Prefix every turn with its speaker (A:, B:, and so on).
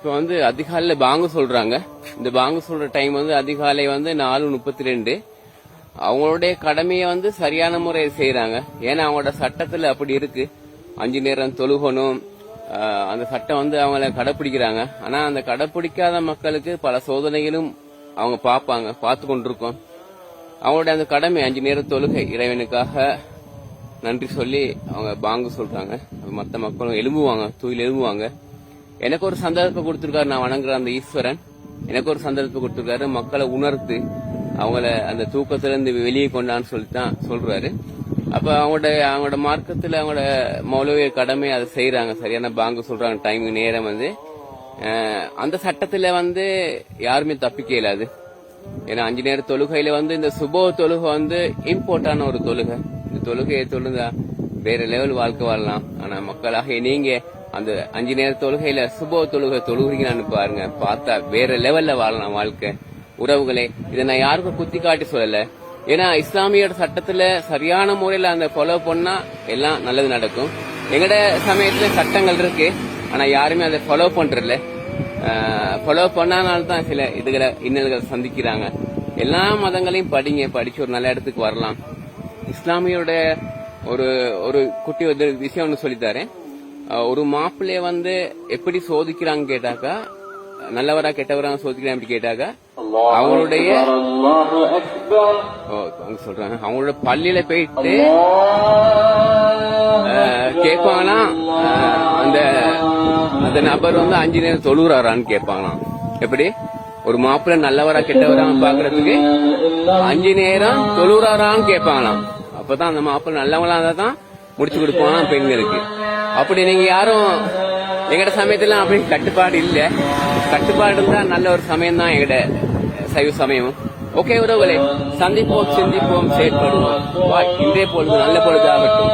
A: இப்போ வந்து அதிகாலையில பாங்கு சொல்றாங்க. இந்த பாங்கு சொல்ற டைம் வந்து அதிகாலை வந்து நாலு முப்பத்தி ரெண்டு. அவங்களுடைய கடமையை வந்து சரியான முறையில் செய்யறாங்க ஏன்னா அவங்களோட சட்டத்துல அப்படி இருக்கு. அஞ்சு நேரம் தொழுகணும். அந்த சட்டம் வந்து அவங்கள கடைப்பிடிக்கிறாங்க. ஆனா அந்த கடைப்பிடிக்காத மக்களுக்கு பல சோதனைகளும் அவங்க பார்ப்பாங்க பார்த்து கொண்டிருக்கோம். அவங்களுடைய அந்த கடமை அஞ்சு நேரம் தொழுகை இறைவனுக்காக நன்றி சொல்லி அவங்க பாங்கு சொல்றாங்க. மற்ற மக்களும் எழும்புவாங்க தூயில் எழும்புவாங்க. எனக்கு ஒரு சந்தர்ப்பம் கொடுத்திருக்காரு. நான் வணங்குற அந்த ஈஸ்வரன். எனக்கு ஒரு சந்தர்ப்பம் கொடுத்திருக்காரு. மக்களை உணர்த்து அவங்கள அந்த தூக்கத்துல இருந்து வெளியே கொண்டான்னு சொல்லிட்டு தான் சொல்றாரு. அப்ப அவங்களோட அவங்களோட மார்க்கத்துல அவங்களோட மௌலவிய கடமை அதை செய்யறாங்க சரியான பாங்கு சொல்றாங்க. டைம் நேரம் வந்து அந்த சட்டத்துல வந்து யாருமே தப்பிக்க இயலாது. ஏன்னா அஞ்சு நேர தொழுகையில வந்து இந்த சுபோ தொழுகை வந்து இம்பார்ட்டான ஒரு தொழுகை. இந்த தொழுகையை தொழுந்தா வேற லெவல் வாழ்க்கை வாழலாம். ஆனா மக்களாக நீங்க அந்த அஞ்சு நேர தொழுகையில சுபோ தொழுகை தொழுகிறீங்கன்னு பாருங்க. பார்த்தா வேற லெவல்ல வாழலாம் வாழ்க்கை. உறவுகளே இதை நான் யாருக்கும் குத்தி காட்டி சொல்லல. ஏன்னா இஸ்லாமியோட சட்டத்துல சரியான முறையில அந்த ஃபாலோ பண்ணா எல்லாம் நல்லது நடக்கும். எங்கட சமயத்துல சட்டங்கள் இருக்கு. ஆனா யாருமே அதை ஃபாலோ பண்றதில்ல. ஃபாலோ பண்ணானால்தான் சில இதுகளை இன்னல்கள் சந்திக்கிறாங்க. எல்லா மதங்களையும் படிங்க படிச்சு ஒரு நல்ல இடத்துக்கு வரலாம். இஸ்லாமியோட ஒரு ஒரு குட்டி விஷயம் ஒன்று சொல்லித்தாரேன். ஒரு மாப்பிள்ளைய வந்து எப்படி சோதிக்கிறாங்க கேட்டாக்கா நல்லவரா கெட்டவரா சோதிக்கிறாங்க அப்படி கேட்டாக்கா அவங்களுடைய சொல்றாங்க அவங்களோட பள்ளியில போயிட்டு கேட்பாங்கன்னா அந்த அந்த நபர் வந்து அஞ்சு நேரம் தொழுகிறாரான்னு கேட்பாங்களாம் எப்படி? ஒரு மாப்பிள்ள நல்லவரா கெட்டவரா பாக்குறதுக்கு அஞ்சு நேரம் தொழுறாரான்னு கேட்பாங்களாம் அப்பதான் அந்த மாப்பிள்ள நல்லவங்களா இருந்தா தான் முடிச்சு கொடுப்போம் பெண்களுக்கு. அப்படி நீங்க யாரும் எங்கட சமயத்துல அப்படி கட்டுப்பாடு இல்ல. கட்டுப்பாடு இருந்தா நல்ல ஒரு சமயம் தான் எங்கட சைவ சமயம் ஓகே உறவுகளே சந்திப்போம் சிந்திப்போம் செயற்படுவோம் வா, இன்றைய பொழுது நல்ல பொழுதாகட்டும்